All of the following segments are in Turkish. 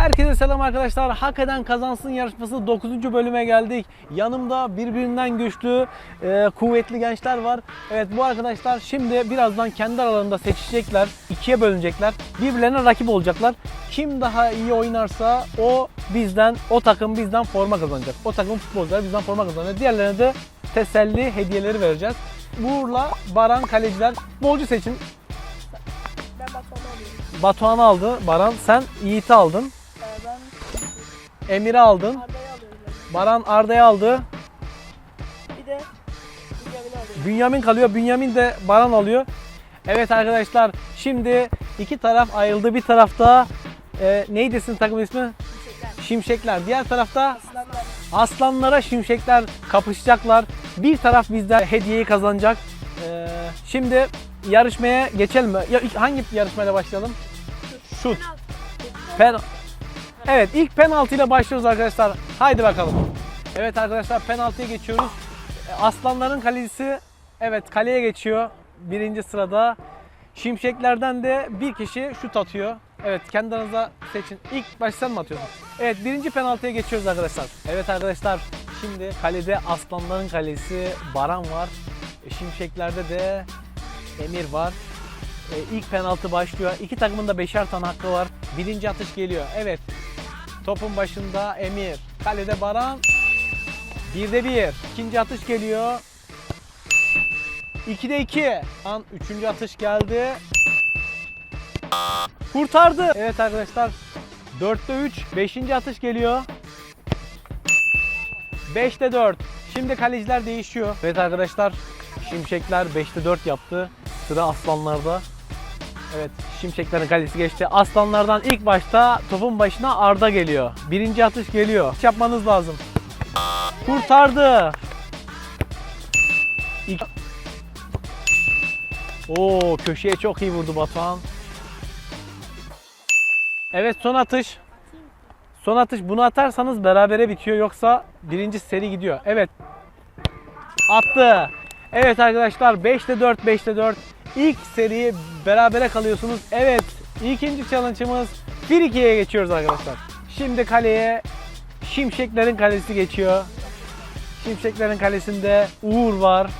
Herkese selam arkadaşlar. Hak eden kazansın yarışması 9. bölüme geldik. Yanımda birbirinden güçlü, e, kuvvetli gençler var. Evet bu arkadaşlar şimdi birazdan kendi aralarında seçecekler. ikiye bölünecekler. Birbirlerine rakip olacaklar. Kim daha iyi oynarsa o bizden, o takım bizden forma kazanacak. O takım futbolcular bizden forma kazanacak. Diğerlerine de teselli hediyeleri vereceğiz. Uğur'la Baran kaleciler. Futbolcu seçin. Ben. Batuhan'ı aldı. Baran sen Yiğit'i aldın. Ee, ben Emir'i aldın. Arda'yı alıyorum. ben. Baran Arda'yı aldı. Bir de Bünyamin'i alıyorum. Bünyamin kalıyor. Bünyamin de Baran alıyor. Evet arkadaşlar şimdi iki taraf ayrıldı. Bir tarafta e, neydi sizin takımın ismi? Teşekkürler. Şimşekler. Diğer tarafta Aslanlar. aslanlara şimşekler kapışacaklar. Bir taraf bizden hediyeyi kazanacak. E, şimdi yarışmaya geçelim mi? Ya, hangi yarışmayla başlayalım? Şut. Pen Evet ilk penaltı ile başlıyoruz arkadaşlar. Haydi bakalım. Evet arkadaşlar penaltıya geçiyoruz. E, Aslanların kalecisi evet kaleye geçiyor. Birinci sırada. Şimşeklerden de bir kişi şut atıyor. Evet kendi aranızda seçin. İlk baş sen mi atıyorsun? Evet birinci penaltıya geçiyoruz arkadaşlar. Evet arkadaşlar şimdi kalede Aslanların kalesi Baran var. E, Şimşeklerde de Emir var. E, ilk penaltı başlıyor. İki takımın da beşer tane hakkı var. Birinci atış geliyor. Evet. Topun başında Emir. Kalede Baran. Birde bir. İkinci atış geliyor. İkide iki. An üçüncü atış geldi. Kurtardı. Evet arkadaşlar. Dörtte üç. Beşinci atış geliyor. Beşte dört. Şimdi kaleciler değişiyor. Evet arkadaşlar. Şimşekler 5'te 4 yaptı. Sıra aslanlarda. Evet Şimşeklerin kalesi geçti. Aslanlardan ilk başta topun başına Arda geliyor. Birinci atış geliyor. Hiç yapmanız lazım. Kurtardı. İlk... Oo köşeye çok iyi vurdu Batuhan. Evet son atış. Son atış. Bunu atarsanız berabere bitiyor yoksa birinci seri gidiyor. Evet. Attı. Evet arkadaşlar 5'te 4 5'te 4. İlk seri berabere kalıyorsunuz. Evet. ikinci challenge'ımız 1-2'ye geçiyoruz arkadaşlar. Şimdi kaleye Şimşeklerin kalesi geçiyor. Şimşeklerin kalesinde Uğur var.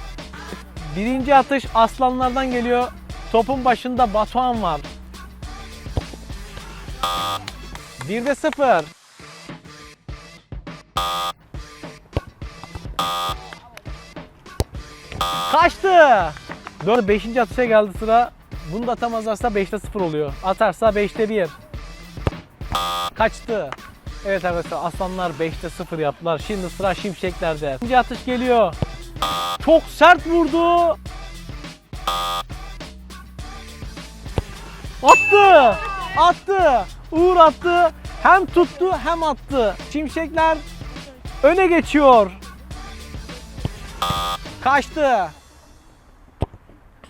Birinci atış aslanlardan geliyor. Topun başında Batuhan var. 1'de 0. Kaçtı. 4 5. atışa geldi sıra. Bunu da atamazlarsa 5'te 0 oluyor. Atarsa 5'te 1. Kaçtı. Evet arkadaşlar aslanlar 5'te 0 yaptılar. Şimdi sıra şimşeklerde. İkinci atış geliyor. Çok sert vurdu. Attı. Attı. Uğur attı. Hem tuttu hem attı. Şimşekler öne geçiyor. Kaçtı.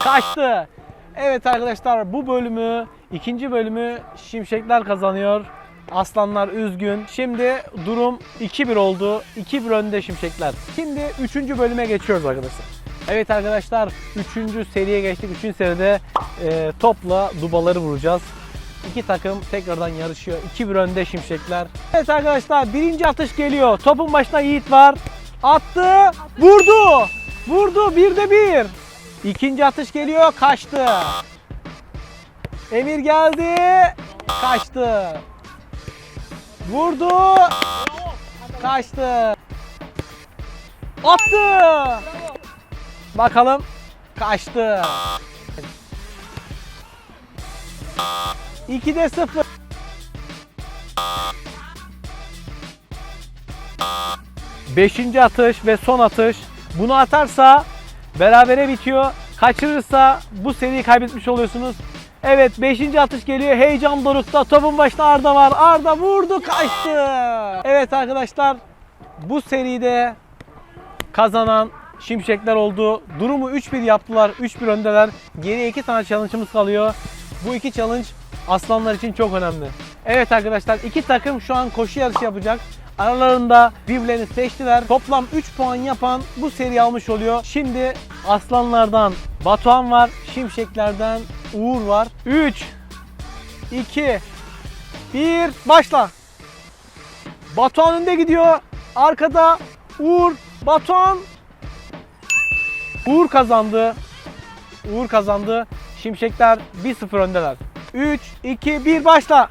Kaçtı. Evet arkadaşlar bu bölümü, ikinci bölümü Şimşekler kazanıyor. Aslanlar üzgün. Şimdi durum 2-1 oldu. 2-1 önde Şimşekler. Şimdi 3. bölüme geçiyoruz arkadaşlar. Evet arkadaşlar 3. seriye geçtik. 3. seride e, topla dubaları vuracağız. İki takım tekrardan yarışıyor. 2-1 önde Şimşekler. Evet arkadaşlar birinci atış geliyor. Topun başında Yiğit var. Attı. Vurdu. Vurdu. Birde bir. İkinci atış geliyor. Kaçtı. Emir geldi. Kaçtı. Vurdu. Kaçtı. Attı. Bakalım. Kaçtı. 2'de 0. Beşinci atış ve son atış. Bunu atarsa berabere bitiyor. Kaçırırsa bu seriyi kaybetmiş oluyorsunuz. Evet 5. atış geliyor. Heyecan dorukta. Topun başında Arda var. Arda vurdu kaçtı. Evet arkadaşlar bu seride kazanan Şimşekler oldu. Durumu 3-1 yaptılar. 3-1 öndeler. Geriye 2 tane challenge'ımız kalıyor. Bu iki challenge aslanlar için çok önemli. Evet arkadaşlar iki takım şu an koşu yarışı yapacak. Aralarında birbirlerini seçtiler. Toplam 3 puan yapan bu seri almış oluyor. Şimdi aslanlardan Batuhan var. Şimşeklerden Uğur var. 3 2 1 başla. Batuhan önde gidiyor. Arkada Uğur, Batuhan. Uğur kazandı. Uğur kazandı. Şimşekler 1-0 öndeler. 3, 2, 1 başla.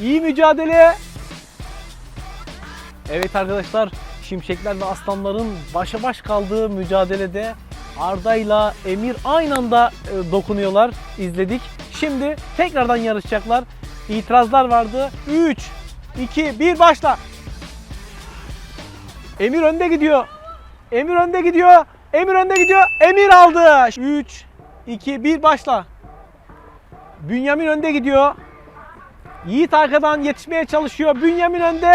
İyi mücadele. Evet arkadaşlar Şimşekler ve Aslanların başa baş kaldığı mücadelede Arda'yla Emir aynı anda e, dokunuyorlar. izledik. Şimdi tekrardan yarışacaklar. İtirazlar vardı. 3, 2, 1 başla. Emir önde gidiyor. Emir önde gidiyor. Emir önde gidiyor. Emir aldı. 3, 2, 1 başla. Bünyamin önde gidiyor. Yiğit arkadan yetişmeye çalışıyor. Bünyamin önde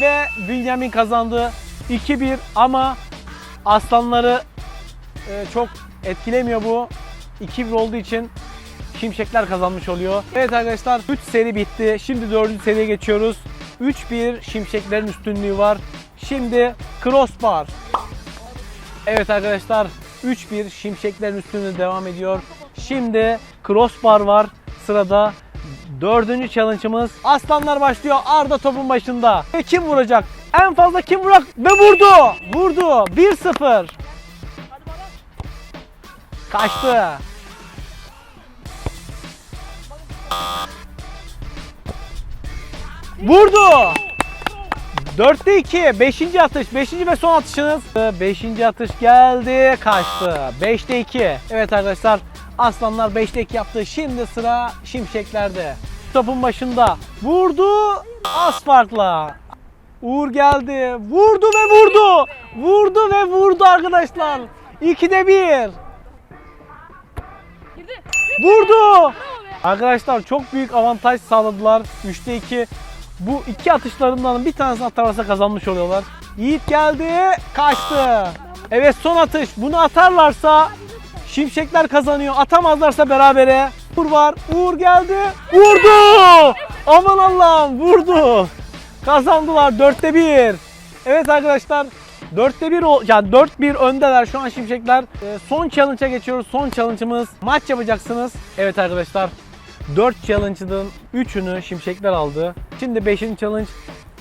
ve Bünyamin kazandı. 2-1 ama aslanları e, çok etkilemiyor bu. 2-1 olduğu için Şimşekler kazanmış oluyor. Evet arkadaşlar 3 seri bitti. Şimdi 4. seriye geçiyoruz. 3-1 Şimşeklerin üstünlüğü var. Şimdi crossbar. Evet arkadaşlar 3-1 Şimşeklerin üstünlüğü devam ediyor. Şimdi crossbar var sırada. Dördüncü challenge'ımız Aslanlar başlıyor. Arda topun başında. Ve kim vuracak? En fazla kim vuracak? Ve vurdu. Vurdu. 1-0. Hadi bana. Kaçtı. Vurdu. 4'te 2. 5. atış. 5. ve son atışınız. 5. atış geldi. Kaçtı. 5'te 2. Evet arkadaşlar. Aslanlar 5'te 2 yaptı. Şimdi sıra Şimşekler'de. Topun başında. Vurdu. Az. Uğur geldi. Vurdu ve vurdu. Vurdu ve vurdu arkadaşlar. 2'de 1. Girdi. Vurdu. Arkadaşlar çok büyük avantaj sağladılar. 3'te 2. Bu iki atışlarından bir tanesini atarlarsa kazanmış oluyorlar. Yiğit geldi, kaçtı. Evet son atış. Bunu atarlarsa Şimşekler kazanıyor. Atamazlarsa berabere. Uğur var. Uğur geldi. Vurdu. Aman Allah'ım vurdu. Kazandılar 4'te 1. Evet arkadaşlar 4'te 1 ol- yani 4-1 öndeler şu an Şimşekler. Ee, son challenge'a geçiyoruz. Son challenge'ımız maç yapacaksınız. Evet arkadaşlar 4 challenge'ın 3'ünü Şimşekler aldı. Şimdi 5. challenge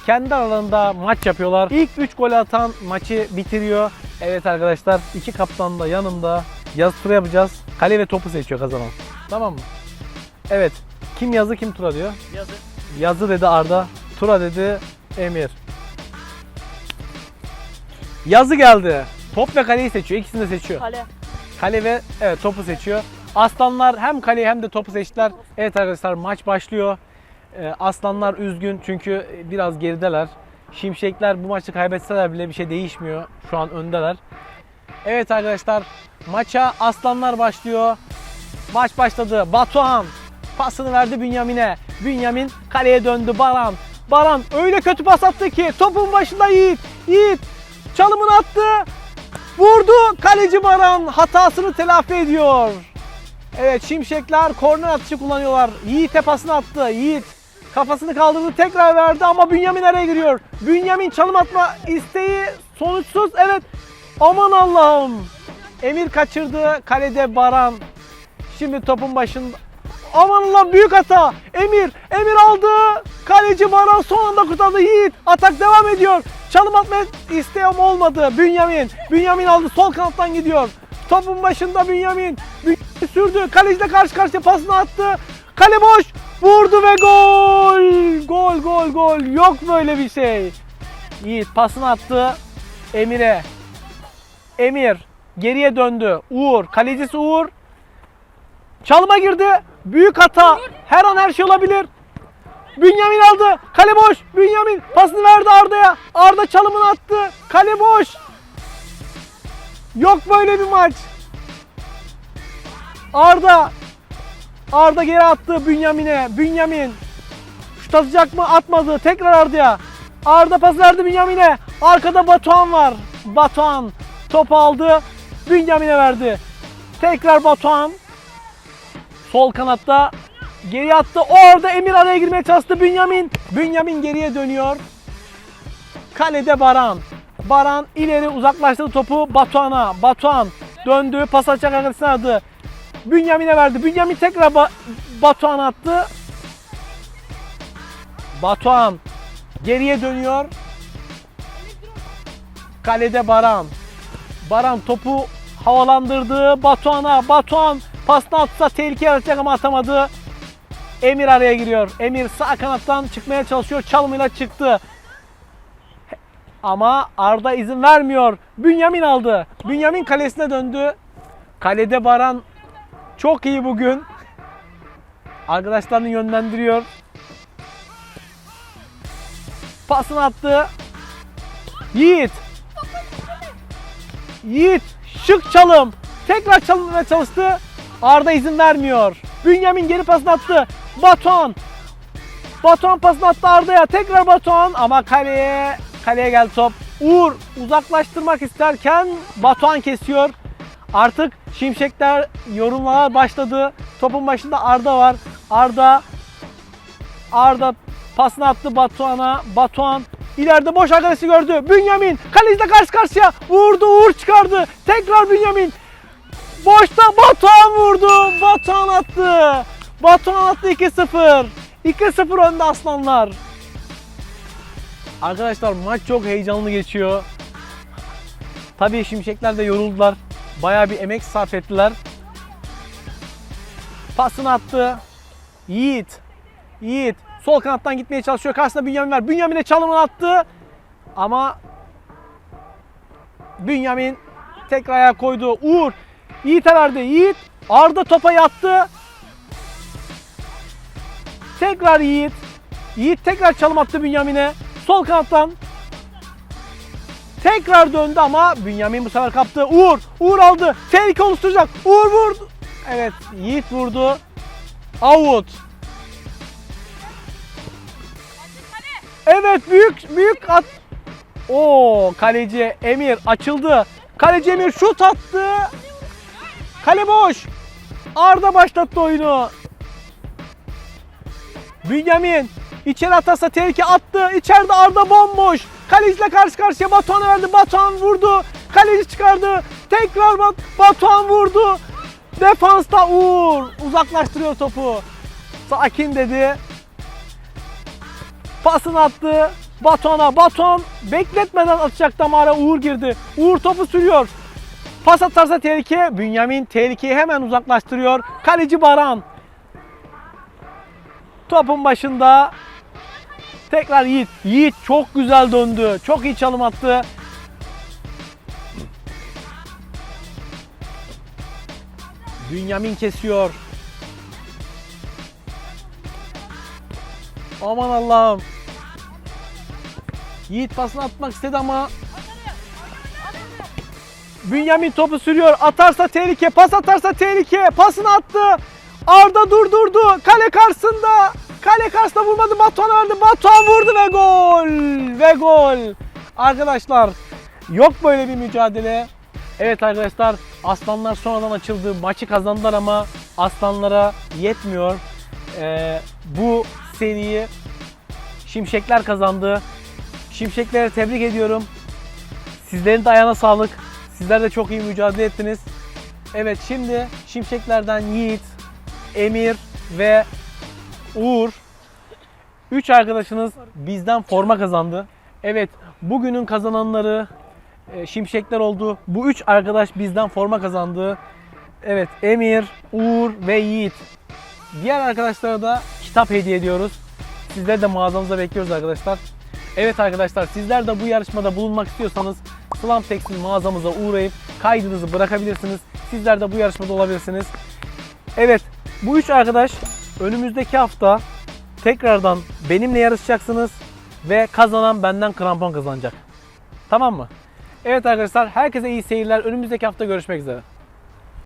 kendi aralarında maç yapıyorlar. İlk 3 gol atan maçı bitiriyor. Evet arkadaşlar iki kaptan da yanımda. Yazı tura yapacağız. Kale ve topu seçiyor kazanan. Tamam mı? Evet. Kim yazı kim tura diyor? Yazı. Yazı dedi Arda. Tura dedi Emir. Yazı geldi. Top ve kaleyi seçiyor. İkisini de seçiyor. Kale. Kale ve evet topu seçiyor. Aslanlar hem kaleyi hem de topu seçtiler. Evet arkadaşlar maç başlıyor. Ee, Aslanlar üzgün çünkü biraz gerideler. Şimşekler bu maçı kaybetseler bile bir şey değişmiyor. Şu an öndeler. Evet arkadaşlar maça Aslanlar başlıyor. Maç başladı. Batuhan pasını verdi Bünyamin'e. Bünyamin kaleye döndü Baran. Baran öyle kötü pas attı ki topun başında Yiğit. Yiğit çalımını attı. Vurdu. Kaleci Baran hatasını telafi ediyor. Evet Şimşekler korner atışı kullanıyorlar. Yiğit'e pasını attı. Yiğit kafasını kaldırdı tekrar verdi ama Bünyamin araya giriyor. Bünyamin çalım atma isteği sonuçsuz. Evet aman Allah'ım. Emir kaçırdı. Kalede Baran. Şimdi topun başında. Aman Allah büyük hata. Emir. Emir aldı. Kaleci Baran son anda kurtardı. Yiğit. Atak devam ediyor. Çalım atma isteğim olmadı. Bünyamin. Bünyamin aldı. Sol kanattan gidiyor. Topun başında Bünyamin. Bünyamin sürdü. Kaleciyle karşı karşıya pasını attı. Kale boş. Vurdu ve gol. Gol gol gol. Yok böyle bir şey. Yiğit pasını attı. Emir'e. Emir geriye döndü. Uğur. Kalecisi Uğur. Çalıma girdi. Büyük hata. Her an her şey olabilir. Bünyamin aldı. Kale boş. Bünyamin pasını verdi Arda'ya. Arda çalımını attı. Kale boş. Yok böyle bir maç. Arda. Arda geri attı Bünyamin'e. Bünyamin. Şut atacak mı? Atmadı. Tekrar Arda'ya. Arda pas verdi Bünyamin'e. Arkada Batuhan var. Batuhan top aldı. Bünyamin'e verdi. Tekrar Batuhan. Sol kanatta geri attı. Orada Emir araya girmeye çalıştı Bünyamin. Bünyamin geriye dönüyor. Kalede Baran. Baran ileri uzaklaştırdı topu Batuhan'a. Batuhan döndü. Pas açacak arkadaşına aradı. Bünyamin'e verdi. Bünyamin tekrar ba- Batuhan'a attı. Batuhan geriye dönüyor. Kalede Baran. Baran topu havalandırdı. Batuhan'a. Batuhan pasını atsa tehlike yaratacak ama atamadı. Emir araya giriyor. Emir sağ kanattan çıkmaya çalışıyor. Çalımıyla çıktı. Ama Arda izin vermiyor. Bünyamin aldı. Bünyamin kalesine döndü. Kalede Baran çok iyi bugün. Arkadaşlarını yönlendiriyor. Pasını attı. Yiğit. Yiğit şık çalım. Tekrar çalımına çalıştı. Arda izin vermiyor. Bünyamin geri pasını attı. Batuhan. Batuhan pasını attı Arda'ya. Tekrar Batuhan ama kaleye kaleye geldi top. Uğur uzaklaştırmak isterken Batuhan kesiyor. Artık şimşekler yorumlar başladı. Topun başında Arda var. Arda Arda pasını attı Batuhan'a. Batuhan ileride boş arkadaşı gördü. Bünyamin kaleciyle karşı karşıya vurdu. Uğur çıkardı. Tekrar Bünyamin. Boşta Batuhan vurdu. Batuhan attı. Batuhan attı 2-0. 2-0 önde Aslanlar. Arkadaşlar maç çok heyecanlı geçiyor. Tabii şimşekler de yoruldular. Bayağı bir emek sarf ettiler. Pasını attı. Yiğit. Yiğit. Sol kanattan gitmeye çalışıyor. Karşısında Bünyamin var. Bünyamin'e çalımını attı. Ama Bünyamin tekrar ayağa koydu. Uğur. Yiğit'e verdi. Yiğit. Arda topa yattı. Tekrar Yiğit. Yiğit tekrar çalım attı Bünyamin'e. Sol kanattan. Tekrar döndü ama Bünyamin bu sefer kaptı. Uğur. Uğur aldı. Tehlike oluşturacak. Uğur vurdu. Evet Yiğit vurdu. Out. Evet büyük büyük at. Oo kaleci Emir açıldı. Kaleci Emir şut attı. Kale boş. Arda başlattı oyunu. Bünyamin içeri atarsa tehlike attı. İçeride Arda bomboş. Kaleciyle karşı karşıya Batuhan'a verdi. Batuhan vurdu. Kaleci çıkardı. Tekrar Bat Batuhan vurdu. Defansta Uğur uzaklaştırıyor topu. Sakin dedi. Pasını attı. Batuhan'a. Batuhan bekletmeden atacaktı ama ara Uğur girdi. Uğur topu sürüyor. Pas atarsa tehlike. Bünyamin tehlikeyi hemen uzaklaştırıyor. Kaleci Baran. Topun başında tekrar Yiğit. Yiğit çok güzel döndü. Çok iyi çalım attı. Bünyamin kesiyor. Aman Allah'ım. Yiğit pasını atmak istedi ama Bünyamin topu sürüyor. Atarsa tehlike, pas atarsa tehlike. Pasını attı. Arda durdurdu. Kale karşısında. Kale karşısında vurmadı. Batuhan verdi. Batuhan vurdu ve gol. Ve gol. Arkadaşlar yok böyle bir mücadele. Evet arkadaşlar Aslanlar sonradan açıldı. Maçı kazandılar ama Aslanlara yetmiyor. Ee, bu seriyi Şimşekler kazandı. Şimşekleri tebrik ediyorum. Sizlerin de ayağına sağlık. Sizler de çok iyi mücadele ettiniz. Evet şimdi Şimşeklerden Yiğit, Emir ve Uğur 3 arkadaşınız bizden forma kazandı. Evet bugünün kazananları e, Şimşekler oldu. Bu 3 arkadaş bizden forma kazandı. Evet Emir, Uğur ve Yiğit. Diğer arkadaşlara da kitap hediye ediyoruz. Sizleri de mağazamıza bekliyoruz arkadaşlar. Evet arkadaşlar sizler de bu yarışmada bulunmak istiyorsanız Slam Tekstil mağazamıza uğrayıp kaydınızı bırakabilirsiniz. Sizler de bu yarışmada olabilirsiniz. Evet bu üç arkadaş önümüzdeki hafta tekrardan benimle yarışacaksınız ve kazanan benden krampon kazanacak. Tamam mı? Evet arkadaşlar herkese iyi seyirler. Önümüzdeki hafta görüşmek üzere.